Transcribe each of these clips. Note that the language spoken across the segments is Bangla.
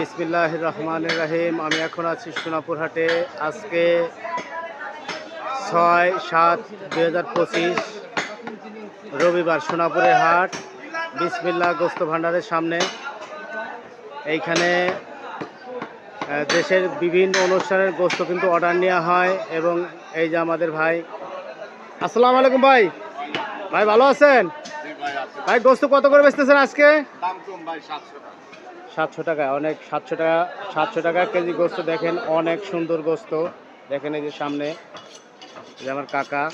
বিসমিল্লাহ রহমান রাহিম। আমি এখন আছি সোনাপুর হাটে আজকে ছয় সাত দুই হাজার পঁচিশ রবিবার সোনাপুরের হাট বিসমিল্লাহ গোস্ত ভাণ্ডারের সামনে। এইখানে দেশের বিভিন্ন অনুষ্ঠানের গোস্ত কিন্তু অর্ডার নেওয়া হয় এবং এই যে আমাদের ভাই। আসসালামু আলাইকুম ভাই। ভাই ভালো আছেন? ভাই গোস্ত কত করে বেচতেছেন আজকে? দাম কম ভাই সাতশো টাকা। সাতশো টাকা, অনেক সাতশো টাকা সাতশো টাকা কেজি গোস্ত দেখেন, অনেক সুন্দর গোস্ত। দেখেন এই যে সামনে যে আমার কাকা,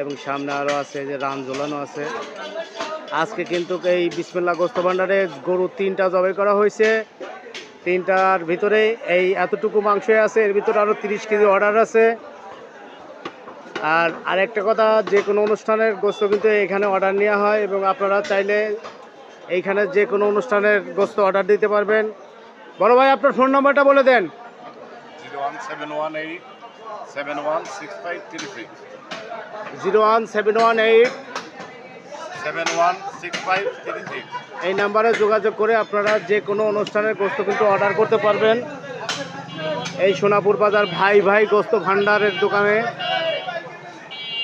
এবং সামনে আরও আছে যে রান ঝোলানো আছে। আজকে কিন্তু এই বিসমিল্লা গোস্ত ভাণ্ডারে গরু তিনটা জবাই করা হয়েছে। তিনটার ভিতরে এই এতটুকু মাংসই আছে, এর ভিতরে আরও তিরিশ কেজি অর্ডার আছে। আর আরেকটা কথা, যে কোনো অনুষ্ঠানের গোস্ত কিন্তু এখানে অর্ডার নেওয়া হয়, এবং আপনারা চাইলে এইখানে যে কোনো অনুষ্ঠানের গোস্ত অর্ডার দিতে পারবেন। বড় ভাই আপনার ফোন নাম্বারটা বলে দেন। Zero one seven one eight এই নাম্বারে যোগাযোগ করে আপনারা যে কোনো অনুষ্ঠানের গোস্ত কিন্তু অর্ডার করতে পারবেন। এই সোনাপুর বাজার ভাই ভাই গোস্ত ভান্ডারের দোকানে।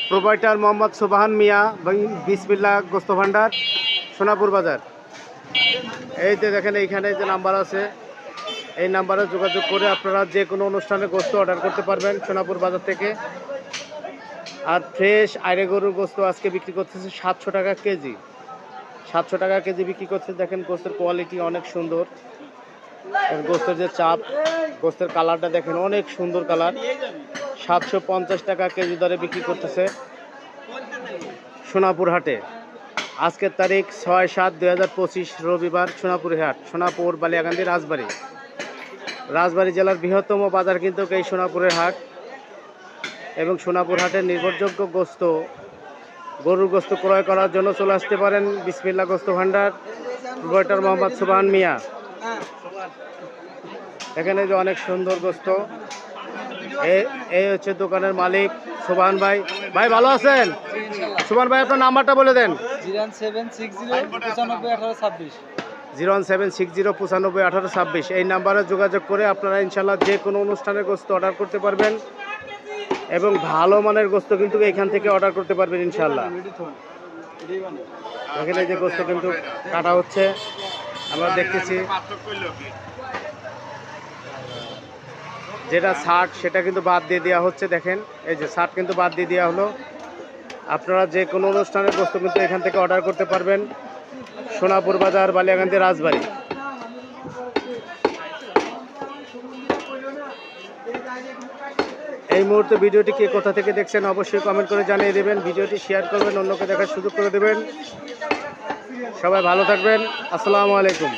প্রোভাইটার মোহাম্মদ সোবাহান মিয়া বিসমিল্লা গোস্ত ভান্ডার সোনাপুর বাজার। এই যে দেখেন, এইখানে যে নাম্বার আছে, এই নাম্বারে যোগাযোগ করে আপনারা যে কোনো অনুষ্ঠানে গোস্ত অর্ডার করতে পারবেন সোনাপুর বাজার থেকে। আর ফ্রেশ আইরে গরুর গোস্ত আজকে বিক্রি করতেছে সাতশো টাকা কেজি। সাতশো টাকা কেজি বিক্রি করছে। দেখেন, গোস্তের কোয়ালিটি অনেক সুন্দর। গোস্তের যে চাপ, গোস্তের কালারটা দেখেন, অনেক সুন্দর কালার সাতশো পঞ্চাশ টাকা কেজি দরে বিক্রি করতেছে সোনাপুর হাটে। আজকের তারিখ ছয় সাত দুই হাজার পঁচিশ রবিবার সোনাপুর হাট, সোনাপুর বালিয়াকান্দি রাজবাড়ি। রাজবাড়ি জেলার বৃহত্তম বাজার কিন্তু এই সোনাপুরের হাট এবং সোনাপুর হাটের নির্ভরযোগ্য গোস্ত, গরুর গোস্ত ক্রয় করার জন্য চলে আসতে পারেন বিসমিল্লা গোস্ত ভান্ডার প্রোভাইটার মোহাম্মদ সুবাহান মিয়া। এখানে যে অনেক সুন্দর গোস্ত এই হচ্ছে দোকানের মালিক সুবাহান ভাই। ভাই ভালো আছেন? সুবাহান ভাই আপনার নাম্বারটা বলে দেন। জিরো সেভেন সিক্স জিরো পঁচানব্বই আঠারো ছাব্বিশ। ওয়ান সেভেন সিক্স জিরো পঁচানব্বই আঠারো ছাব্বিশ। এই নাম্বারে যোগাযোগ করে আপনারা ইনশাল্লাহ যে কোনো অনুষ্ঠানের গোস্ত অর্ডার করতে পারবেন এবং ভালো মানের গোস্ত কিন্তু এখান থেকে অর্ডার করতে পারবেন ইনশাল্লাহ এখানে যে গোস্ত কিন্তু কাটা হচ্ছে আমরা দেখতেছি। যেটা শার্ট সেটা কিন্তু বাদ দিয়ে দেওয়া হচ্ছে, দেখেন। এই যে শার্ট কিন্তু বাদ দিয়ে দেওয়া হলো। আপনারা যে কোনো অনুষ্ঠানের বস্তু কিন্তু এখান থেকে অর্ডার করতে পারবেন। সোনাপুর বাজার, বালিয়াকান্দি, রাজবাড়ি। এই মুহূর্তে ভিডিওটি কে কোথা থেকে দেখছেন অবশ্যই কমেন্ট করে জানিয়ে দেবেন। ভিডিওটি শেয়ার করবেন, অন্যকে দেখার সুযোগ করে দেবেন। সবাই ভালো থাকবেন। আসসালামু আলাইকুম।